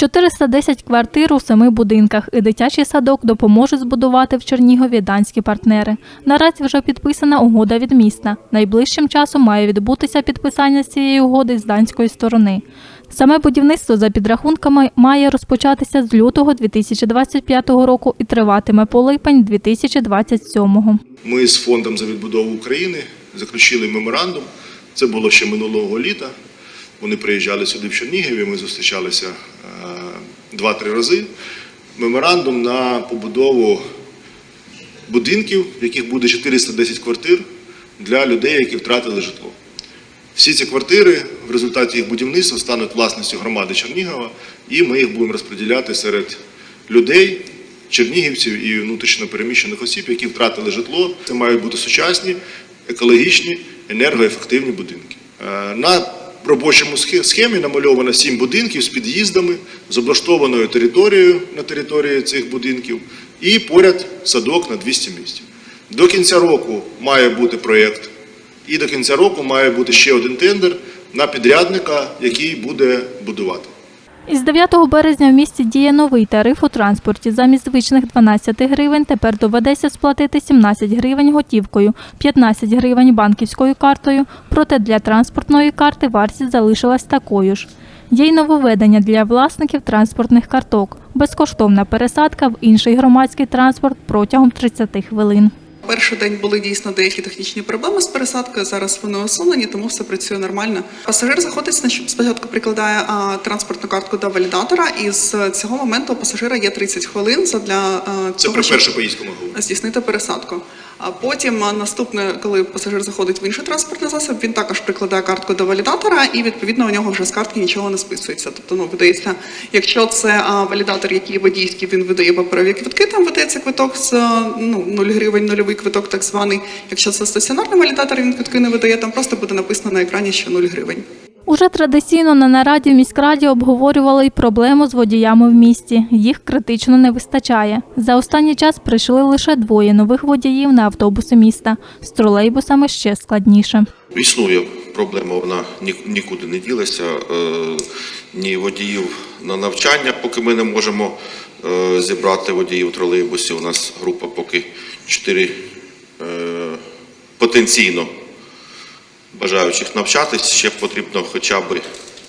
410 квартир у семи будинках і дитячий садок допоможуть збудувати в Чернігові данські партнери. Наразі вже підписана угода від міста. Найближчим часом має відбутися підписання цієї угоди з данської сторони. Саме будівництво за підрахунками має розпочатися з лютого 2025 року і триватиме по липень 2027. Ми з фондом за відбудову України заключили меморандум. Це було ще минулого літа. Вони приїжджали сюди в Чернігів, і ми зустрічалися е, два-три рази. Меморандум на побудову будинків, в яких буде 410 квартир для людей, які втратили житло. Всі ці квартири в результаті їх будівництва стануть власністю громади Чернігова, і ми їх будемо розподіляти серед людей, чернігівців і внутрішньо переміщених осіб, які втратили житло. Це мають бути сучасні, екологічні, енергоефективні будинки. Е, На робочому схе- схемі намальовано сім будинків з під'їздами, з облаштованою територією на території цих будинків і поряд садок на 200 місць. До кінця року має бути проєкт і до кінця року має бути ще один тендер на підрядника, який буде будувати. Із 9 березня в місті діє новий тариф у транспорті. Замість звичних 12 гривень тепер доведеться сплатити 17 гривень готівкою, 15 гривень банківською картою. Проте для транспортної карти вартість залишилась такою ж. Є й нововведення для власників транспортних карток. Безкоштовна пересадка в інший громадський транспорт протягом 30 хвилин. Перший день були дійсно деякі технічні проблеми з пересадкою. Зараз вони усунені, тому все працює нормально. Пасажир заходить на спочатку прикладає транспортну картку до валідатора, і з цього моменту у пасажира є 30 хвилин задля а, Це того, про першу поїздку ми говоримо. здійснити пересадку. А потім наступне, коли пасажир заходить в інший транспортний засіб, він також прикладає картку до валідатора, і відповідно у нього вже з картки нічого не списується. Тобто, ну видається, якщо це валідатор, який водійський, він видає паперові квитки, там видається квиток з ну 0 гривень, нульовий квиток, так званий. Якщо це стаціонарний валідатор, він квитки не видає, там просто буде написано на екрані, що 0 гривень. Уже традиційно на нараді в міськраді обговорювали й проблему з водіями в місті. Їх критично не вистачає. За останній час прийшли лише двоє нових водіїв на автобуси міста. З тролейбусами ще складніше. Існує проблема, вона нікуди не ділася. Е, Ні водіїв на навчання, поки ми не можемо е, зібрати водіїв тролейбусів. У нас група поки чотири е, потенційно бажаючих навчатись. Ще потрібно хоча б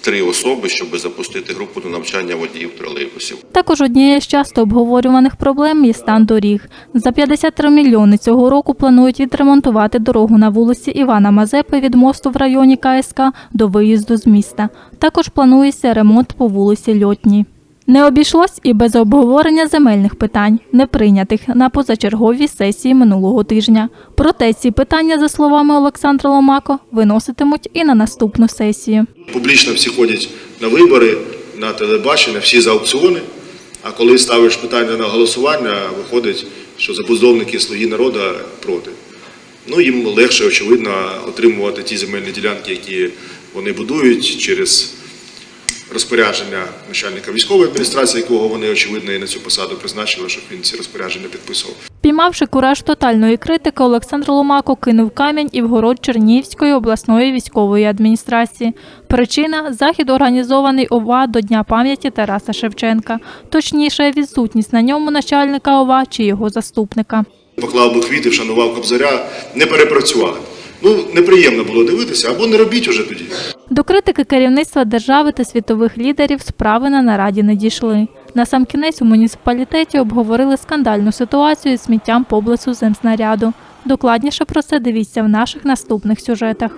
три особи, щоб запустити групу на навчання водіїв тролейбусів. Також однією з часто обговорюваних проблем є стан доріг. За 53 мільйони цього року планують відремонтувати дорогу на вулиці Івана Мазепи від мосту в районі КСК до виїзду з міста. Також планується ремонт по вулиці Льотній. Не обійшлось і без обговорення земельних питань, не прийнятих на позачерговій сесії минулого тижня. Проте ці питання, за словами Олександра Ломако, виноситимуть і на наступну сесію. Публічно всі ходять на вибори, на телебачення, всі за аукціони. А коли ставиш питання на голосування, виходить, що забудовники слуги народу проти. Ну, їм легше, очевидно, отримувати ті земельні ділянки, які вони будують через розпорядження начальника військової адміністрації, якого вони, очевидно, і на цю посаду призначили, щоб він ці розпорядження підписував. Піймавши кураж тотальної критики, Олександр Ломако кинув камінь і в город Чернігівської обласної військової адміністрації. Причина захід організований ОВА до Дня пам'яті Тараса Шевченка, точніше, відсутність на ньому начальника ОВА чи його заступника. Поклав би квіти, вшанував Кобзаря, не перепрацювали. Ну, неприємно було дивитися, або не робіть уже тоді. До критики керівництва держави та світових лідерів справи на нараді не дійшли. Насамкінець у муніципалітеті обговорили скандальну ситуацію з сміттям поблизу земснаряду. Докладніше про це дивіться в наших наступних сюжетах.